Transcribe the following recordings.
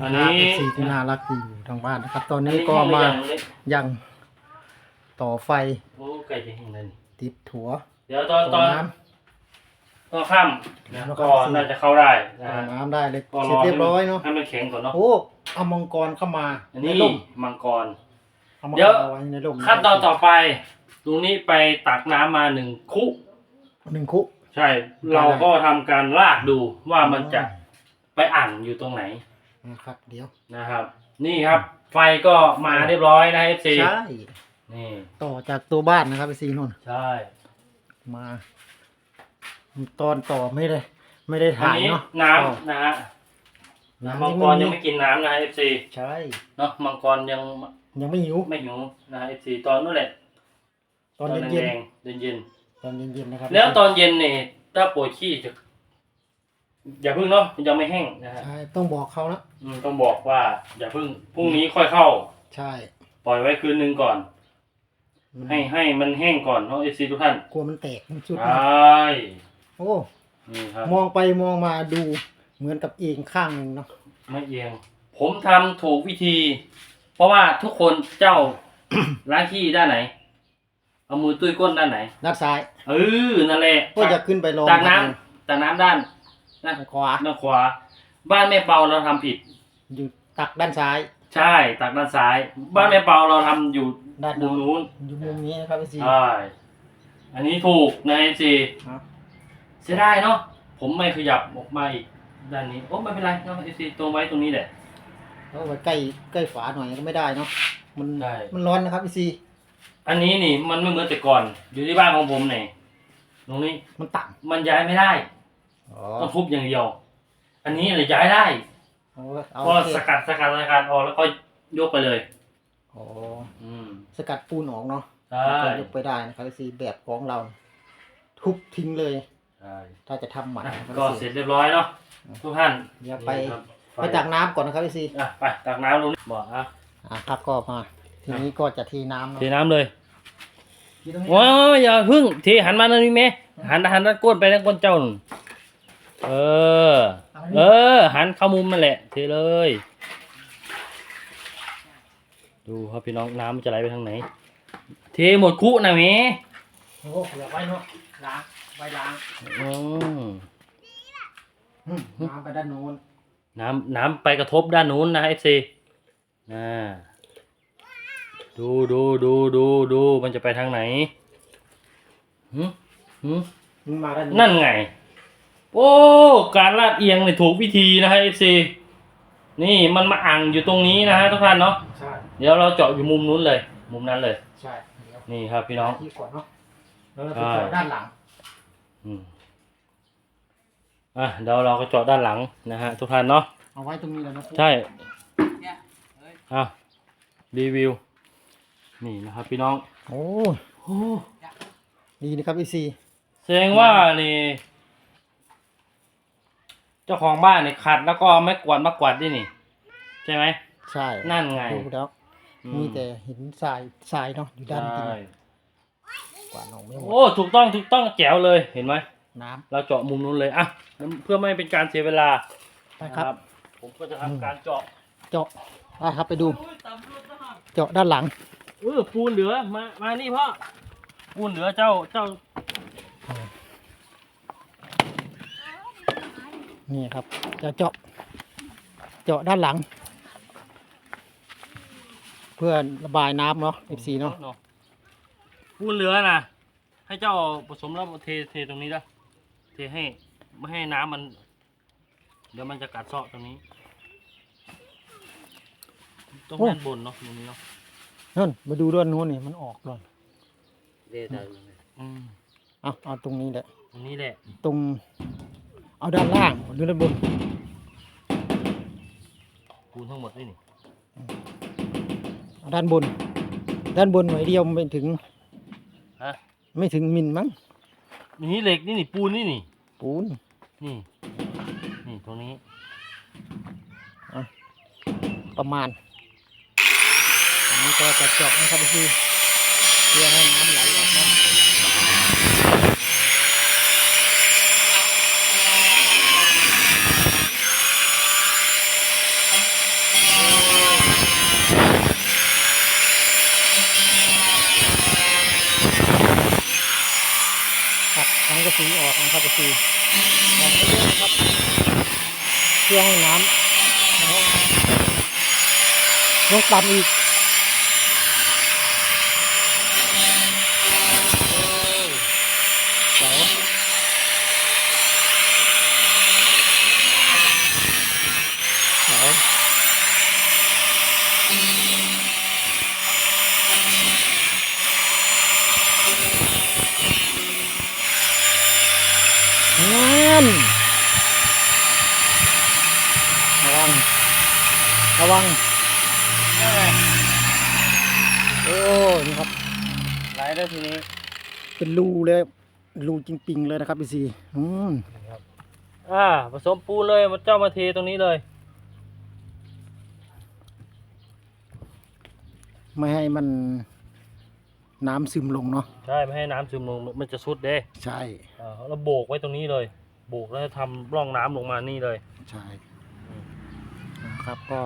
อันนี้สี่ที่น่ารักที่อยู่ทางบ้านนะครับ ตอนอันนี้นี้ก็เข้ามามาอย่างนี้ยังต่อไฟโอ้ไก่จะเห็นเลยนี่ติดถั่วเดี๋ยวตอนตต่ออนน้ตอนค่ำนะแล้วก็ก็น่าจะเข้าได้ำนะต่อฮะน้ำได้เลยก็เสร็จเรียบร้อยเนาะให้มันแข็งก่อนเนาะโอ้เอามังกรเข้ามาอันในนี้ร่มมังกรเอามาเดี๋ยวเอาไว้ในร่มขั้นตอนต่อไปตรงนี้ไปตักน้ำมาหนึ่งคุหนึ่งคุใช่ เราก็ทำการลากดูว่ามันจะไปอ่างอยู่ตรงไหน นะครับ เดี๋ยว นะครับ นี่ครับ ไฟก็มาเรียบร้อยนะเอฟซีใช่ นี่ ต่อจากตัวบ้านนะครับไปซีนนใช่มา ตอนต่อไม่ได้ ไม่ได้อันถ่ายนี้เนาะน้ำนะฮะน้ำมังกรยังไม่กินน้ำนะเอฟซีใช่ เนาะมังกรยังยังไม่หิว ไม่หิวนะเอฟซีตอนนู้นแหละตอนเย็นแดงๆเย็นๆตอนเย็นๆนะครับๆแล้วตอนเย็นเนี่ยถ้าปวดขี้จะ อย่าพึ่งเนาะมันยังไม่แห้งนะฮะใช่ต้องบอกเขานะอืมต้องบอกว่า อย่าพึ่งพรุ่งนี้ค่อยเข้า ใช่ปล่อยไว้คืนนึงก่อน มันให้ให้มันแห้งก่อนเนาะเอฟซีทุกท่านกลัวมันแตกมันชุดใชนะ่โอ้นี่ครับ มองไปมองมาดูเหมือนกับเองข้างหนึ่งเนาะไม่เอียง ผมทำถูกวิธี เพราะว่าทุกคนเจ้า ล้างขี้ด้านไหน เอามือตุ้ยก้นด้านไหน ด้านซ้ายเออนั่นแหละก็จะขึ้นไปลงตักน้ำตักน้ำด้าน ด้านด้านขวาด้านขวา บ้านแม่เปาเราทำผิด อยู่ตักด้านซ้าย ใช่ตักด้านซ้าย บ้านแม่เปาเราทำอยู่ด้านมุมนู้นอยู่มุมนี้นะครับพี่ซี ใช่อันนี้ถูกนะจีครับ เสียดายเนาะผมไม่ขยับออกมาอีกด้านนี้โอ้ไม่เป็นไรเนาะเอซีตรงไว้ตรงนี้แหละ เอาไว้ใกล้ใกล้ฝาหน่อยก็ไม่ได้เนาะมันใช่มันร้อนนะครับพี่ซี อันนี้นี่มันไม่เหมือนแต่ก่อน อยู่ที่บ้านของผมเนี่ยตรงนี้มันต่มันย้ายไม่ได้ำ อ๋อต้องทุบอย่างเดียว อันนี้เลยย้ายได้เอาเอาก็โอเคสกัดสกัดสกัดออกแล้วก็ยกไปเลยอ๋ออืมสกัดปูนออกเนาะใช่ก็ยกไปได้นะครับพี่ซีแบบของเรา ทุบทิ้งเลย ใช่ถ้าจะทำใหม่อะนะครับก็พี่เสร็ซีจเรียบร้อยเนาะทุกท่านเดี๋ยวไปนี่ครับไปตักน้ำก่อนนะครับพี่ซีอะไปตักน้ำลงนี่บอกอะอะครับก็มา ทีนี้ก็จะเทีน้ำเนาะเทน้ำเลย ทีตรงนี้ว้าวอย่าพึ่งเทหันมาทางนี้แม่หันหันด้านก้นไปด้านก้นเจ้านั่น เออ เออ หันเข้ามุมนั่นแหละเทเลย ดูครับพี่น้องน้ำมันจะไหลไปทางไหน เทหมดคุนะแม่โอ้โหเผื่อไว้เนาะล้างไว้ล้างอืมอืมน้ำไปด้านโน้นน้ำน้ำไปกระทบด้านนู้นนะเอฟซีน่าดูดูดูดูดูมันจะไปทางไหนหืมหืมมันมาด้านนั่นไง โอ้ การลาดเอียงเนี่ยถูกวิธีนะฮะเอฟซีนี่มันมาอ่างอยู่ตรงนี้นะฮะทุกท่านเนาะใช่เดี๋ยวเราเจาะอยู่มุมนู้นเลย มุมนั้นเลย ใช่เดี๋ยวนี่ครับพี่น้อง ที่ก่อนเนาะแล้วเราใช่ไปเจาะด้านหลังอืมอะเดี๋ยวเราก็เจาะด้านหลังนะฮะทุกท่านเนาะเอาไว้ตรงนี้แล้วนะใช่อะรีวิว นี่นะครับพี่น้องโอ้โอ้ ดีนะครับพี่ซีแสดงว่านี่ เจ้าของบ้านเนี่ยขัดแล้วก็เอาไม้กวาดมากวาดด้วยนี่ ใช่ไหม ใช่นั่นไงดูแล้วอืมีแต่หินทรายทรายเนาะอยู่ด้านดินใช่กว่าดออกไม่หมดโอ้ถูกต้องถูกต้องแจ๋วเลยเห็นไหมน้เราเจาะมุมนู้นเลยอะเพื่อไม่เป็นการเสียเวลาำนะครับ ผมก็จะทำการเจาะเจาะอะครับไปดูเจาะด้านหลัง เออปูนเหลือมามานี่พ่อปูนเหลือเจ้าเจ้า นี่ครับ จะเจาะ เจาะด้านหลัง เพื่อระบายน้ำเนาะ FC เนาะปูนเหลือนะให้เจ้าผสมแล้วเทเทตรงนี้นะเทให้ไม่ให้น้ำมัน เดี๋ยวมันจะกัดเซาะตรงนี้ ต้องด้านบนเนาะตรงนี้เนาะนั่นมาดูด้านนู้นนี่มันออกเลยอืมเอาเอาตรงนี้แหละ ตรงนี้แหละ ตรง เอาด้านล่างหรือด้านบนปูนทั้งหมดนี่นี่เอาด้านบน ด้านบนหน่อยเดียวไม่ถึงฮะไม่ถึงมิลมั้งนี่เหล็กนี่นี่ปูนนี่นี่ปูนนี่ นี่ตรงนี้ประมาณอันนี้ก็จะเจาะนะครับพี่เพื่อให้น้ำไหลออกเนาะสีออกนะครับสีออกไม่เยอะนะครับเพื่อให้น้ำนะครับลงต่ำอีกโอ้เดี๋ยวเดี๋ยวนั่นระวัง ระวังโอ้นี่ครับไหลได้ทีนี้ เป็นรูเลยรูจริงๆเลยนะครับพี่ซีอืมครับอ่าผสมปูนเลยมาเจ้ามาเทตรงนี้เลย ไม่ให้มันน้ำซึมลงเนาะใช่ไม่ให้น้ำซึมลงมันจะซุดเด้ใช่อ่าแล้วโบกไว้ตรงนี้เลย โบกแล้วทำร่องน้ำลงมานี่เลย ใช่นะครับก็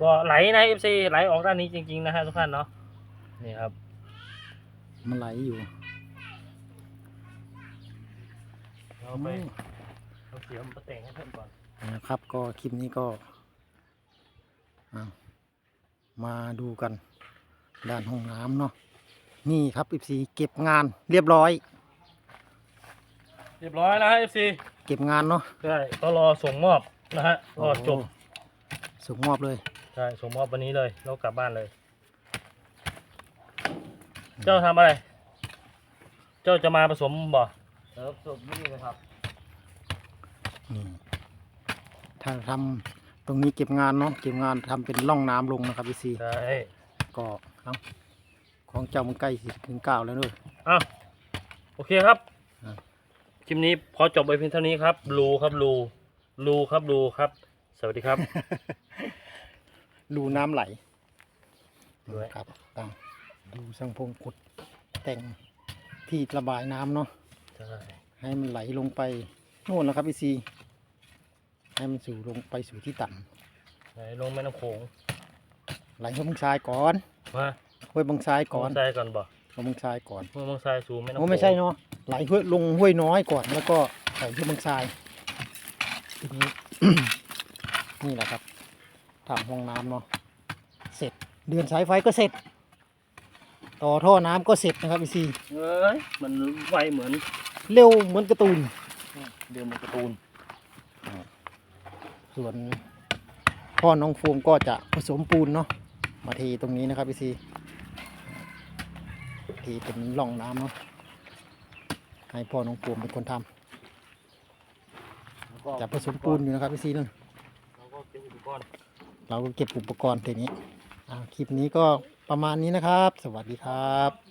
ก็ไหลนะเอฟซีไหลออกด้านนี้จริง ๆ นะฮะทุกท่านเนาะนี่ครับ มันไหลอยู่เราไปเอาเสียมมาแต่งให้เพื่อนก่อนนะครับ ก็คลิปนี้ก็อะมาดูกัน ด้านห้องน้ำเนาะนี่ครับอีซีเก็บงานเรียบร้อย เรียบร้อยนะฮะเอฟซีเก็บงานเนาะใช่ก็รอส่งมอบนะฮะรอจบโส่งมอบเลย ใช่ส่งมอบวันนี้เลย แล้วกลับบ้านเลย เจ้าทำอะไร เจ้าจะมาผสมบ่เออผสมนี่นะครับนี่ถ้าทำตรงนี้เก็บงานเนาะเก็บงานทำเป็นร่องน้ำลงนะครับพี่ซีใช่ก็เอาของเจ้ามันใกล้สิถึงเก้าแล้วด้วยอะโอเคครับอะคลิปนี้พอจบไปเพียงเท่านี้ครับรูครับรูรูครับรูครับ สวัสดีครับ ดูน้ำไหลด้วยครับตามดูสังพงขุดแต่งที่ระบายน้ำเนาะใช่ให้มันไหลลงไปโน่นแล้วครับพี่ซีให้มันสู่ลงไปสู่ที่ต่ไหนลงแม่น้ำโขงำไหลห้วยบางทรายก่อนมาห้วยบางทรายก่อนเมืงทรายก่อนบ่ห้วยบางทรายก่อนเมืองเมืองทรายสู่แม่น้ำโขโอ้งไม่ใช่เนาะไหลห้วยลงห้วยน้อยก่อนแล้วก็ไหลห้วยบางทรายทีนี้นี่แหละครับ ทำห้องน้ำเนาะเสร็จเดือนสายไฟก็เสร็จ ต่อท่อน้ำก็เสร็จนะครับพี่ซีเอ้ยมันไวเหมือนเร็วเหมือนการ์ตูนเดือนมันการ์ตูนส่วนพ่อน้องโฟมก็จะผสมปูนเนาะมาเทตรงนี้นะครับพี่ซีเทเป็นร่องน้ำเนาะให้พ่อน้องโฟมเป็นคนทำแล้วก็จะผสมปูนอยู่นะครับพี่ซีนั่นแล้วก็เก็บอุปกรณ์ เราก็เก็บอุปกรณ์ทีนี้คลิปนี้ก็ประมาณนี้นะครับ สวัสดีครับ